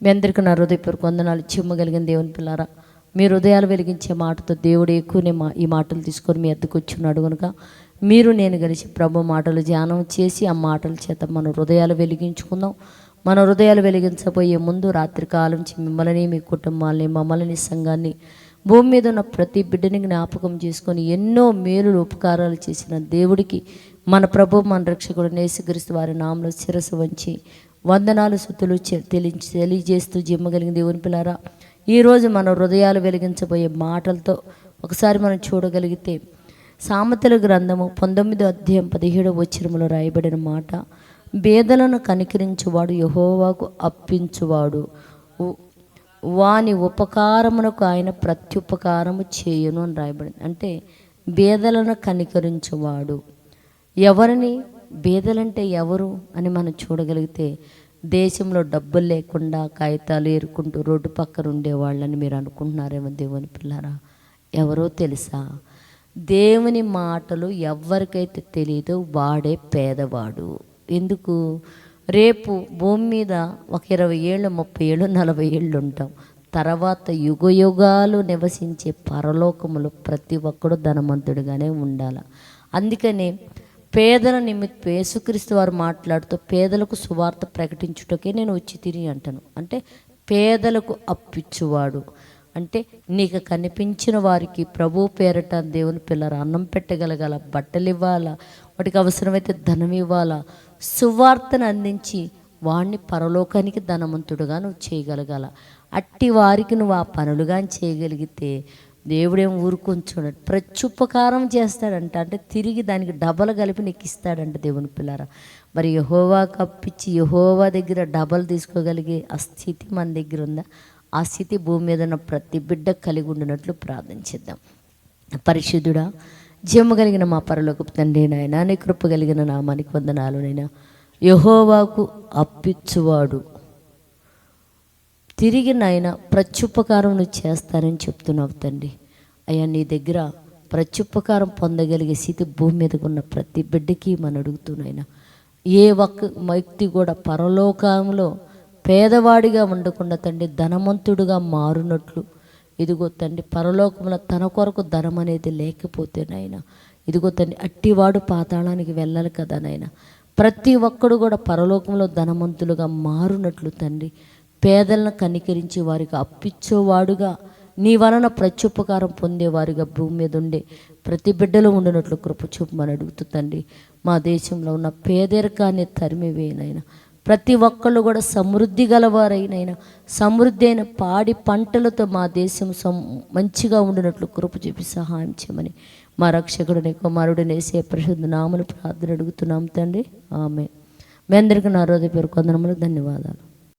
మీ అందరికీ నా హృదయపూర్వక వందనాలు. చిమ్మగలిగిన దేవుని పిల్లారా మీ హృదయాలు వెలిగించే మాటతో దేవుడు ఎక్కువనే మా ఈ మాటలు తీసుకొని మీ ఎద్దుకు వచ్చున్నాడు కనుక మీరు నేను కలిసి ప్రభు మాటలు ధ్యానం చేసి ఆ మాటల చేత మన హృదయాలు వెలిగించుకుందాం. మన హృదయాలు వెలిగించబోయే ముందు రాత్రికాలం నుంచి మిమ్మల్ని మీ కుటుంబాలని మమ్మల్ని సంఘాన్ని భూమి మీద ఉన్న ప్రతి బిడ్డని జ్ఞాపకం చేసుకొని ఎన్నో మేలులు ఉపకారాలు చేసిన దేవుడికి మన ప్రభు మన రక్షకుడు నేసుక్రీస్తు వారి నామలో శిరస్సు వంచి వందనాలు సుతులు తెలియ తెలియజేస్తూ జిమ్మగలిగిన దేవుని పిల్లారా ఈరోజు మన హృదయాలు వెలిగించబోయే మాటలతో ఒకసారి మనం చూడగలిగితే సామెతల గ్రంథము పంతొమ్మిదో అధ్యాయం పదిహేడో వచనములో రాయబడిన మాట బేదలను కనికరించువాడు యహోవాకు అప్పించువాడు. వాని ఉపకారమునకు ఆయన ప్రత్యుపకారము చేయను అని రాయబడింది. అంటే బేదలను కనికరించువాడు. ఎవరిని? బేదలంటే ఎవరు అని మనం చూడగలిగితే దేశంలో డబ్బులు లేకుండా కాగితాలు ఏరుకుంటూ రోడ్డు పక్కన ఉండేవాళ్ళని మీరు అనుకుంటున్నారేమో దేవుని పిల్లారా? ఎవరో తెలుసా? దేవుని మాటలు ఎవరికైతే తెలియదో వాడే పేదవాడు. ఎందుకు? రేపు భూమి మీద ఒక ఇరవై ఏళ్ళు ముప్పై ఏళ్ళు నలభై ఏళ్ళు ఉంటాం. తర్వాత యుగ యుగాలు నివసించే పరలోకములు ప్రతి ఒక్కడు ధనవంతుడిగానే ఉండాలి. అందుకనే పేదల నిమిత్తం యేసుక్రీస్తు వారు మాట్లాడుతూ పేదలకు సువార్త ప్రకటించుటకే నేను వచ్చి తిరిగి అంటాను. అంటే పేదలకు అప్పిచ్చువాడు. అంటే నీకు కనిపించిన వారికి ప్రభు పేరట దేవుని పిల్లలు అన్నం పెట్టగలగాల బట్టలు ఇవ్వాలా వాటికి అవసరమైతే ధనం ఇవ్వాలా సువార్తను అందించి వాణ్ణి పరలోకానికి ధనవంతుడుగా నువ్వు చేయగలగాల. అట్టి వారికి నువ్వు ఆ పనులుగా చేయగలిగితే దేవుడేం ఊరుకొని చూడండి. ప్రత్యుపకారం చేస్తాడంట. అంటే తిరిగి దానికి డబల్ కలిపి నీకు ఇస్తాడంట దేవుని పిల్లారా. మరి యహోవా కప్పించి యహోవా దగ్గర డబల్ తీసుకోగలిగే ఆ స్థితి మన దగ్గర ఉందా? ఆ స్థితి భూమి మీద ఉన్న ప్రతి బిడ్డ కలిగి ఉండినట్లు ప్రార్థించిద్దాం పరిశుద్ధుడా జీవము కలిగిన మా పరలోకపు తండ్రి నాయన నీ కృప కలిగిన నామానికి వందనాలు నైనా యహోవాకు అప్పిచ్చువాడు. తిరిగి నాయన ప్రత్యుపకారం నువ్వు చేస్తానని చెప్తున్నావు తండ్రి. అయ్యా నీ దగ్గర ప్రత్యుపకారం పొందగలిగే స్థితి భూమి మీద ఉన్న ప్రతి బిడ్డకి మనం అడుగుతున్నాయినా ఏ ఒక్క వ్యక్తి కూడా పరలోకంలో పేదవాడిగా ఉండకుండా తండ్రి ధనవంతుడుగా మారునట్లు. ఇదిగో తండ్రి పరలోకంలో తన కొరకు ధనం అనేది లేకపోతే నాయన. ఇదిగో తండ్రి అట్టివాడు పాతాళానికి వెళ్ళాలి కదా నాయన. ప్రతి ఒక్కడు కూడా పరలోకంలో ధనవంతులుగా మారునట్లు తండ్రి. పేదలను కనికరించి వారికి అప్పిచ్చేవాడుగా. నీ వలన ప్రత్యుపకారం పొందేవారుగా భూమి మీద ఉండే ప్రతి బిడ్డలో ఉండినట్లు కృప చూపమని అడుగుతుందండి మా దేశంలో ఉన్న పేదరికాన్ని తరిమివేనైనా ప్రతి ఒక్కళ్ళు కూడా సమృద్ధి గలవారైనైనా సమృద్ధి అయిన పాడి పంటలతో మా దేశం సం మంచిగా ఉండినట్లు కృప చూపి సహాయం చేయమని మా రక్షకుడిని కుమారుడిని వేసే పరిశుద్ధ నామను ప్రార్థన అడుగుతున్నాం తండ్రి. ఆమె మీ అందరికీ నా రోజు పేరు కొందనములు ధన్యవాదాలు.